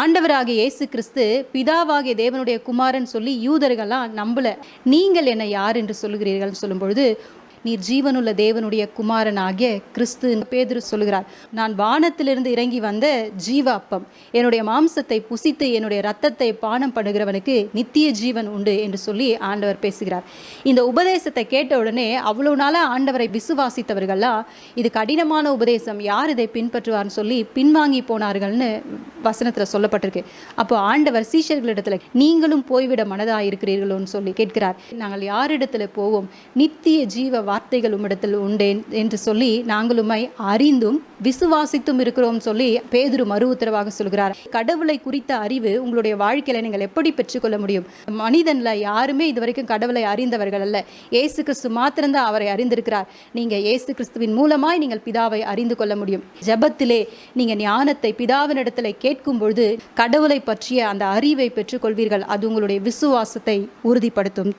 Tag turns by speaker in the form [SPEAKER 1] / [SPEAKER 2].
[SPEAKER 1] ஆண்டவராகிய இயேசு கிறிஸ்து பிதாவாகிய தேவனுடைய குமாரன் சொல்லி யூதர்கள்லாம் நம்பல. நீங்கள் என்ன யார் என்று சொல்லுகிறீர்கள்னு சொல்லும் பொழுது நீர் ஜீவனுள்ள தேவனுடைய குமாரனாகிய கிறிஸ்து பேதுரு சொல்லுகிறார். நான் வானத்திலிருந்து இறங்கி வந்த ஜீவ அப்பம் என்னுடைய மாம்சத்தை புசித்து என்னுடைய ரத்தத்தை பானம் பண்ணுகிறவனுக்கு நித்திய ஜீவன் உண்டு என்று சொல்லி ஆண்டவர் பேசுகிறார். இந்த உபதேசத்தை கேட்ட உடனே அவ்வளோ நாளாக ஆண்டவரை விசுவாசித்தவர்கள்லாம் இது கடினமான உபதேசம். யார் இதை பின்பற்றுவார்னு சொல்லி பின்வாங்கி போனார்கள்னு வசனத்தில் சொல்லப்பட்டிருக்கு. அப்போ ஆண்டவர் சீஷர்களிடத்தில் நீங்களும் போய்விட மனதாக இருக்கிறீர்களோன்னு சொல்லி கேட்கிறார். நாங்கள் யாரிடத்தில் போவோம்? நித்திய ஜீவ வார்த்தைகள் உம்மிடத்தில் உண்டேன் என்று சொல்லி நாங்களுமே அறிந்தும் விசுவாசித்தும் இருக்கிறோம் சொல்லி பேதுரு மறு உத்தரவாக சொல்கிறார். கடவுளை குறித்த அறிவு உங்களுடைய வாழ்க்கையில நீங்கள் எப்படி பெற்றுக்கொள்ள முடியும்? மனிதன்ல யாருமே இதுவரைக்கும் கடவுளை அறிந்தவர்கள் அல்ல. இயேசு கிறிஸ்து மாத்திரம்தான் அவரை அறிந்திருக்கிறார். நீங்க இயேசு கிறிஸ்துவின் மூலமாய் நீங்கள் பிதாவை அறிந்து கொள்ள முடியும். ஜெபத்திலே நீங்க ஞானத்தை பிதாவினிடத்தில் கேட்கும் பொழுது கடவுளை பற்றிய அந்த அறிவை பெற்றுக்கொள்வீர்கள் அது உங்களுடைய விசுவாசத்தை உறுதிப்படுத்தும்.